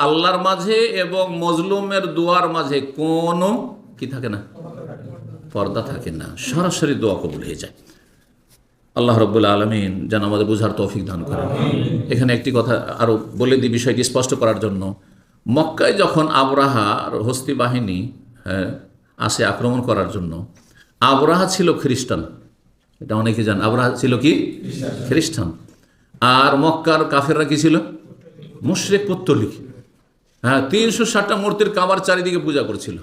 আল্লাহর মাঝে এবং মজলুমের দুয়ার মাঝে কোনো কি থাকে না? পর্দা থাকে না। সরাসরি দোয়া কবুল হয়ে যায়। আল্লাহ রব্বুল্লা আলমিন যেন আমাদের বুঝার তৌফিক দান করেন। এখানে একটি কথা আরও বলে দিই বিষয়টি স্পষ্ট করার জন্য। মক্কায় যখন আবরাহার হস্তি বাহিনী হ্যাঁ, আসে আক্রমণ করার জন্য আবরাহা ছিল খ্রিস্টান। এটা অনেকে জান আবরাহা ছিল কি? খ্রিস্টান। আর মক্কার কাফেররা কি ছিল? মুশরেক পত্তলিক। হ্যাঁ তিনশো ষাটটা মূর্তির কাবার চারিদিকে পূজা করছিল।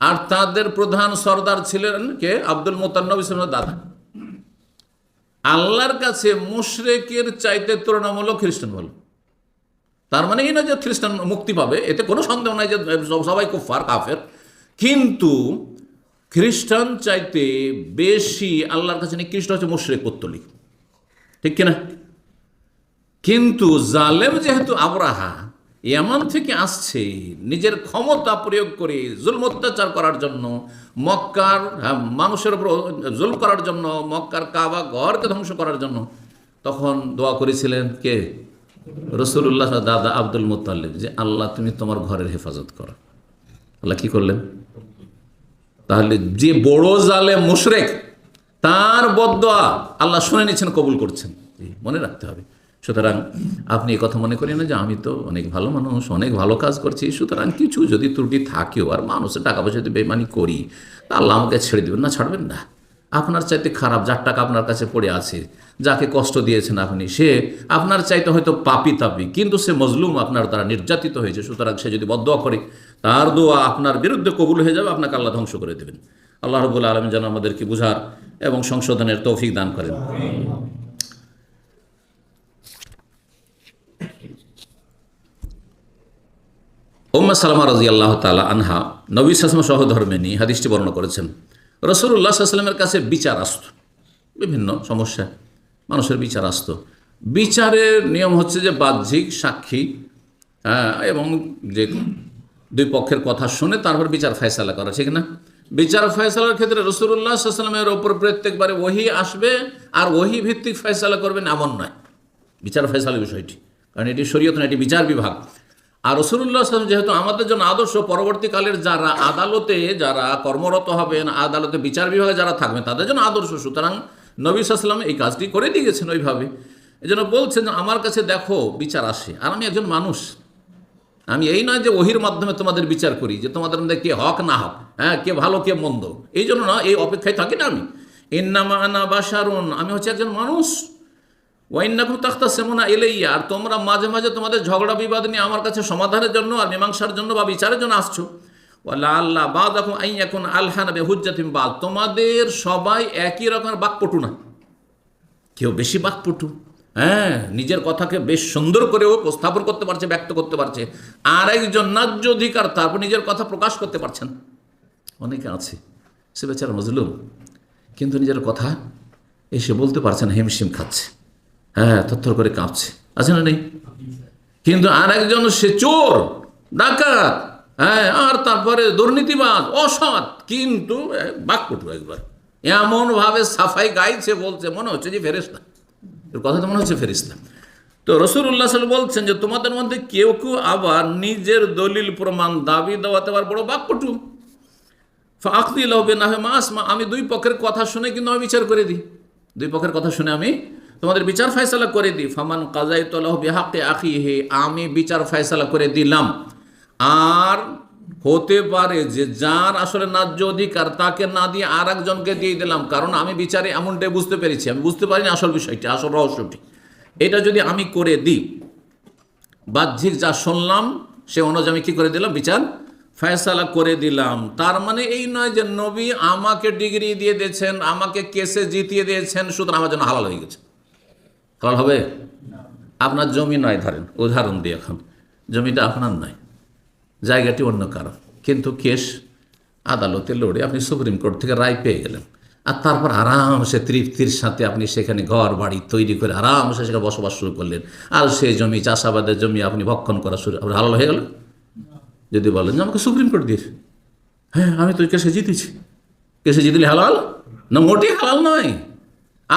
আর তাদের প্রধান সর্দার ছিলেন কে? আব্দুল মোতান্নব ইসলামের দাদা। আল্লাহর কাছে মুশরেকের চাইতে তুলনামূলক খ্রিস্টান বলো তার মানে এই না যে খ্রিস্টান মুক্তি পাবে, এতে কোনো সন্দেহ নাই যে সবাই খুব ফার কাফের। কিন্তু খ্রিস্টান চাইতে বেশি আল্লাহর কাছে নিকৃষ্ট হচ্ছে মুশরেক পত্তলিক ঠিক কিনা? কিন্তু জালেম যেহেতু আবরাহা এমন থেকে আসছে নিজের ক্ষমতা প্রয়োগ করে জুল অত্যাচার করার জন্য মক্কার হ্যাঁ, মানুষের উপর জুল করার জন্য মক্কার কাবা ঘরকে ধ্বংস করার জন্য তখন দোয়া করেছিলেন কে? রসুল্লাহ দাদা আব্দুল মুতাল্লিব যে আল্লাহ তুমি তোমার ঘরের হেফাজত করো। আল্লাহ কি করলেন? তাহলে যে বড় জালে মুশরেক তার বদয়া আল্লাহ শুনে নিচ্ছেন কবুল করছেন। মনে রাখতে হবে। সুতরাং আপনি কথা মনে করেন না যে আমি তো অনেক ভালো মানুষ, অনেক ভালো কাজ করছি। সুতরাং কিছু যদি ত্রুটি থাকেও আর মানুষের টাকা পয়সা যদি বেমানি করি, তা আল্লাহ আমাকে ছেড়ে দেবেন না, ছাড়বেন না। আপনার চাইতে খারাপ যার টাকা আপনার কাছে পড়ে আছে, যাকে কষ্ট দিয়েছেন আপনি, সে আপনার চাইতে হয়তো পাপি তাপি, কিন্তু সে মজলুম আপনার দ্বারা নির্যাতিত হয়েছে। সুতরাং সে যদি বদয়া করে, তার দোয়া আপনার বিরুদ্ধে কবুল হয়ে যাবে, আপনাকে আল্লাহ ধ্বংস করে দেবেন। আল্লাহ রবুল্লা আলম যেন আমাদেরকে বুঝার এবং সংশোধনের তৌফিক দান করেন। উম্মা সালামা রাজি আল্লাহ তালা আনহা নবী সাসম সহধর্মিনী হাদিসটি বর্ণনা করেছেন। রসুল্লাহ সাল্লামের কাছে বিচার আসত বিভিন্ন সমস্যা মানুষের বিচার আসত বিচারের নিয়ম হচ্ছে যে বাহ্যিক সাক্ষী হ্যাঁ, এবং যে দুই পক্ষের কথা শুনে তারপর বিচার ফয়সালা করা ঠিক না? বিচার ফয়সালার ক্ষেত্রে রসুল্লাহ সাল্লামের ওপর প্রত্যেকবারে ওহি আসবে আর ওহি ভিত্তিক ফয়সালা করবেন এমন নয়। বিচার ফয়সালা বিষয়টি কারণ এটি শরীয়ত না এটি বিচার বিভাগ। আর রসুল্লাহ আসলাম যেহেতু আমাদের জন্য আদর্শ, পরবর্তীকালের যারা আদালতে যারা কর্মরত হবেন, আদালতে বিচার বিভাগে যারা থাকবেন, তাদের জন্য আদর্শ। সুতরাং নবী সাল্লাম এই কাজটি করে দিয়ে গেছেন ওইভাবে। এই জন্য বলছেন যে, আমার কাছে দেখো, বিচার আসে। আর আমি একজন মানুষ। আমি এই নয় যে ওহির মাধ্যমে তোমাদের বিচার করি, যে তোমাদের মধ্যে কে হক না হক হ্যাঁ কে ভালো, কে মন্দ। এই জন্য না, এই অপেক্ষায় থাকি না আমি। ইন্নামা আনা বাসারুন আমি হচ্ছে একজন মানুষ। ওয়াইন্নাকুম তাখতা সেমনা এলেইয়া আর তোমরা মাঝে মাঝে তোমাদের ঝগড়া বিবাদ নিয়ে আমার কাছে সমাধানের জন্য আর মীমাংসার জন্য বা বিচারের জন্য আসছো। ওয়াল্লা আল্লাহ বা এখন আই এখন আলহান বেহুজ্জাতিম বাল তোমাদের সবাই একই রকমের বাকপটু না। কেউ বেশি বাকপটু। হ্যাঁ নিজের কথাকে বেশ সুন্দর করেও উপস্থাপন করতে পারছে, ব্যক্ত করতে পারছে। আর একজন ন্যায্য অধিকার তারপর নিজের কথা প্রকাশ করতে পারছেন। অনেকে আছে, সে বেচারা মজলুম, কিন্তু নিজের কথা এসে বলতে পারছে না, হিমশিম খাচ্ছে। হ্যাঁ থরথর করে কাঁপছে। আছে না নেই? কিন্তু আর একজন সে চোর, ডাকাত হ্যাঁ আর তারপরে দুর্নীতিবাদ অসৎ, কিন্তু বাকপটু একবার। এমনভাবে সাফাই গাইছে, বলছে, মনে হচ্ছে যে ফেরেস্তা এর কথা তো মনে হচ্ছে ফেরিস্তা তো রসুল্লাহ সাল বলছেন যে, তোমাদের মধ্যে কেউ কেউ আবার নিজের দলিল প্রমাণ দাবি দেওয়াতে আবার বড় বাকপটু। ফাঁকদি হবে না হয় মাস আমি দুই পক্ষের কথা শুনে কিন্তু আমি বিচার করে দিই। দুই পক্ষের কথা শুনে আমি তোমাদের বিচার ফয়সালা করে দিই। ফামান কাজাই তলাহ বেহাকে আখি হে আমি বিচার ফয়সালা করে দিলাম। আর হতে পারে যে যার আসলে ন্যায্য অধিকার, তাকে না দিয়ে আর একজনকে দিয়ে দিলাম। কারণ আমি বিচারে এমনটাই বুঝতে পেরেছি। আমি বুঝতে পারিনি আসল বিষয়টি, আসল রহস্যটি। এটা যদি আমি করে দিই, বাহ্যিক যা শুনলাম, সে অনুযায়ী আমি কী করে দিলাম? বিচার ফয়সালা করে দিলাম। তার মানে এই নয় যে নবী আমাকে ডিগ্রি দিয়ে দিয়েছেন, আমাকে কেসে জিতিয়ে দিয়েছেন, সুতরাং আমার জন্য হালাল হয়ে গেছে। হালাল হবে? আপনার জমি নয় ধরেন, উদাহরণ দিয়ে এখন। জমিটা আপনার নয়, জায়গাটি অন্য কারও। কিন্তু কেস আদালতে লড়ে আপনি সুপ্রিম কোর্ট থেকে রায় পেয়ে গেলেন। আর তারপর আরামসে তৃপ্তির সাথে আপনি সেখানে ঘর বাড়ি তৈরি করে আরামসে সেখানে বসবাস শুরু করলেন। আর সেই জমি, চাষাবাদের জমি আপনি ভক্ষণ করা শুরু আপনার হালাল হয়ে গেল? যদি বলেন যে আমাকে সুপ্রিম কোর্ট দিয়েছে হ্যাঁ আমি তো কেসে জিতেছি। কেসে জিতলে হালাল? না মোটেই হালাল নয়।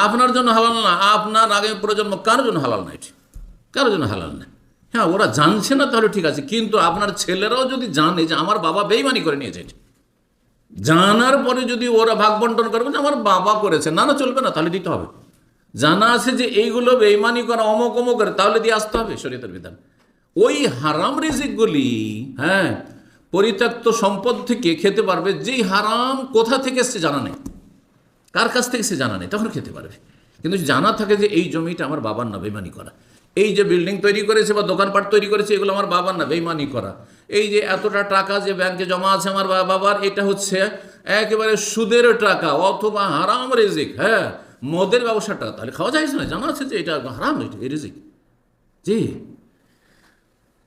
আপনার জন্য হালাল না, আপনার আগামী প্রজন্ম কারোর জন্য হালাল নয় এটি? কারোর জন্য হালাল না। হ্যাঁ ওরা জানছে না তাহলে ঠিক আছে, কিন্তু আপনার ছেলেরাও যদি জানে যে আমার বাবা বেইমানি করে নিয়েছে জানার পরে যদি ওরা ভাগ বন্টন করবে যে আমার বাবা করেছে, না না, চলবে না, তাহলে দিতে হবে। জানা আছে যে এইগুলো বেইমানি করা, অমক অমক করে, তাহলে দিয়ে আসতে হবে শরীয়তের বিধান। ওই হারাম রিজিকগুলি হ্যাঁ পরিত্যক্ত সম্পদ থেকে খেতে পারবে, যেই হারাম কোথা থেকে এসছে জানা নেই। কার কাছ থেকে সে জানা নেই? তখন খেতে পারবে। কিন্তু জানা থাকে যে এই জমিটা আমার বাবার না বেমানি করা, এই যে বিল্ডিং তৈরি করেছে বা দোকানপাট তৈরি করেছে, এগুলো আমার বাবার না বেমানি করা, এই যে এতটা টাকা যে ব্যাংকে জমা আছে আমার বাবার, এটা হচ্ছে একেবারে সুদের টাকা, অথবা হারাম রেজিক হ্যাঁ মদের ব্যবসাটা, তাহলে খাওয়া যায় না, জানা আছে যে এটা হারাম এই রেজিক। জি।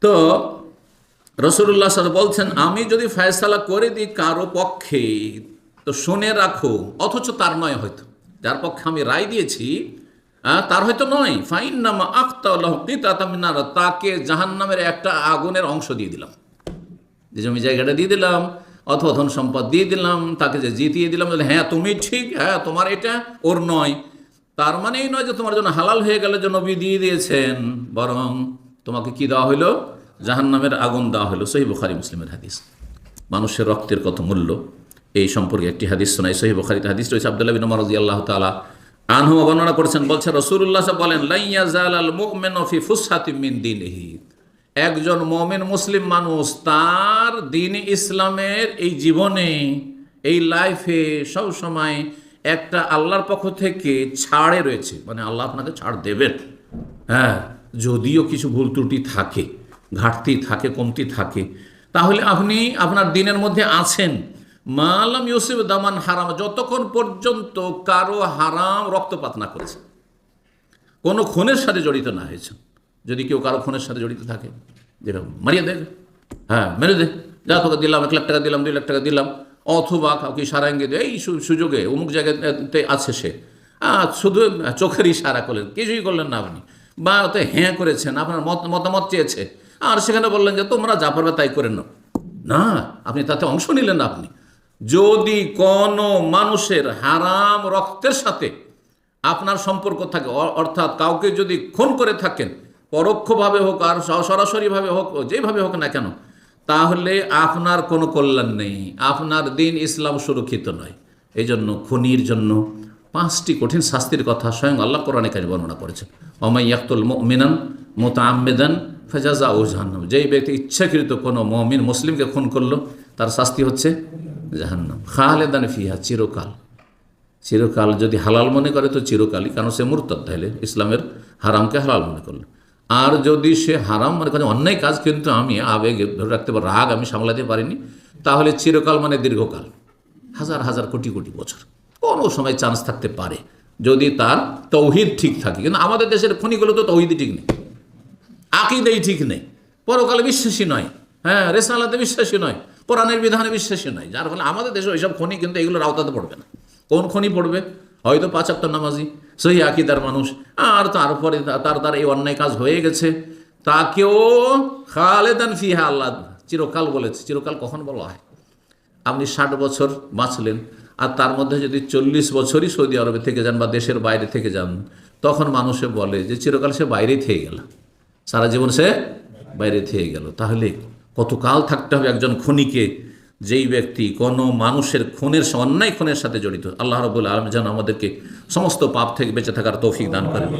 তো রসুল্লাহ সাল বলছেন, আমি যদি ফয়সালা করে দিই কারও পক্ষে তো শুনে রাখো, অথচ তার নয় হয়তো। যার পক্ষে আমি রায় দিয়েছি তার হয়তো নয়। ফাইন নামা আখতামিনার তাকে জাহান্নামের একটা আগুনের অংশ দিয়ে দিলাম। যে জমি জায়গাটা দিয়ে দিলাম, অথবা ধন সম্পদ দিয়ে দিলাম, তাকে যে জিতিয়ে দিলাম হ্যাঁ তুমি ঠিক হ্যাঁ তোমার এটা ওর নয়। তার মানে এই নয় যে তোমার জন্য হালাল হয়ে গেলে যে নবী দিয়ে দিয়েছেন, বরং তোমাকে কি দেওয়া হলো জাহান্নামের আগুন দেওয়া হলো সহি বুখারি মুসলিমের হাদিস। মানুষের রক্তের কত মূল্য? এই সম্পর্কে একটি হাদিস শোনাই সহি বুখারিতে হাদিস রয়েছে। আব্দুল্লাহ বিন মারজি আল্লাহ তালা আনহু বর্ণনা করেছেন, বলছে রসুল্লাহ বলেন, লাইয়া জাল আল মুমিন ফি ফুসহাতি মিন দিনহি। একজন মমিন মুসলিম মানুষ তার দিন ইসলামের এই জীবনে, এই লাইফে সব সময় একটা আল্লাহর পক্ষ থেকে ছাড়ে রয়েছে। মানে আল্লাহ আপনাকে ছাড় দেবেন। হ্যাঁ যদিও কিছু ভুল ত্রুটি থাকে, ঘাটতি থাকে, কমতি থাকে, তাহলে আপনি আপনার দিনের মধ্যে আছেন। মালাম ইউসিফ দামান হারাম, যতক্ষণ পর্যন্ত কারও হারাম রক্তপাত না করেছে। কোনো খুনের সাথে জড়িত না হয়েছে। যদি কেউ কারও খুনের সাথে জড়িত থাকে, যেরকম মারিয়ে দেবে হ্যাঁ মেরে দে, যা তোকে দিলাম, এক লাখ টাকা দিলাম, দুই লাখ টাকা দিলাম, অথবা কাউকে সারাঙ্গে দে এই সু- সুযোগে অমুক জায়গাতে আছে সে। শুধু চোখের ইশারা করলেন, কিছুই করলেন না আপনি। বা ওতে হ্যাঁ করেছেন, আপনার মত মতামত চেয়েছে। আর সেখানে বললেন যে, তোমরা যা পারবে তাই করে নাও। না, আপনি তাতে অংশ নিলেন না আপনি। যদি কোনো মানুষের হারাম রক্তের সাথে আপনার সম্পর্ক থাকে অর্থাৎ কাউকে যদি খুন করে থাকেন, পরোক্ষভাবে হোক আর সরাসরিভাবে হোক, যেভাবে হোক না কেন, তাহলে আপনার কোনো কল্যাণ নেই। আপনার দিন ইসলাম সুরক্ষিত নয়। এই জন্য খুনির জন্য পাঁচটি কঠিন শাস্তির কথা স্বয়ং আল্লাহ কোরআনে কাজ বর্ণনা করেছেন। অমাই ইয়াকুল মিনান মোতা আমেদান ফেজাজা ও জাহান্নাম। যেই ব্যক্তি ইচ্ছাকৃত কোনো মমিন মুসলিমকে খুন করল, তার শাস্তি হচ্ছে জাহান্নাম। খালেদান ফিহা, চিরকাল। চিরকাল যদি হালাল মনে করে তো চিরকালই কারণ সে মুরতাদ তাহলে ইসলামের হারামকে হালাল মনে করল। আর যদি সে হারাম মনে করে, অন্যায় কাজ কিন্তু আমি আবেগে ধরে রাখতে পারি রাগ আমি সামলাতে পারিনি, তাহলে চিরকাল মানে দীর্ঘকাল। হাজার হাজার কোটি কোটি বছর। কোনো সময় চান্স থাকতে পারে। যদি তার তৌহিদ ঠিক থাকে। কিন্তু আমাদের দেশের খনিগুলো তো তৌহিদই ঠিক নেই। আকিদেই ঠিক নেই। পরকালে বিশ্বাসী নয়। হ্যাঁ রেসালাতে বিশ্বাসী নয়। কোরআনের বিধানে বিশ্বাসী নয় যার ফলে আমাদের দেশে ওইসব খনি কিন্তু এগুলোর আওতাতে পড়বে না। কোন খনি পড়বে? হয়তো পাঁচাত্তর নামাজি, সেই আকিদার মানুষ। আর তারপরে তার তার এই অন্যায় কাজ হয়ে গেছে। তাকেও খালেদান ফিহা আল্লাহ চিরকাল বলেছে। চিরকাল কখন বলা হয়? আপনি ষাট বছর বাঁচলেন, আর তার মধ্যে যদি চল্লিশ বছরই সৌদি আরবে থেকে যান বা দেশের বাইরে থেকে যান, তখন মানুষে বলে যে, চিরকাল সে বাইরেই থেকে গেল। সারা জীবন সে বাইরে থেকে গেল। তাহলে কতকাল থাকতে হবে একজন খনিকে? যেই ব্যক্তি কোনো মানুষের খুনের অন্যায় খুনের সাথে জড়িত। আল্লাহ রবুল আলম যেন আমাদেরকে সমস্ত পাপ থেকে বেঁচে থাকার তৌফিক দান করেন।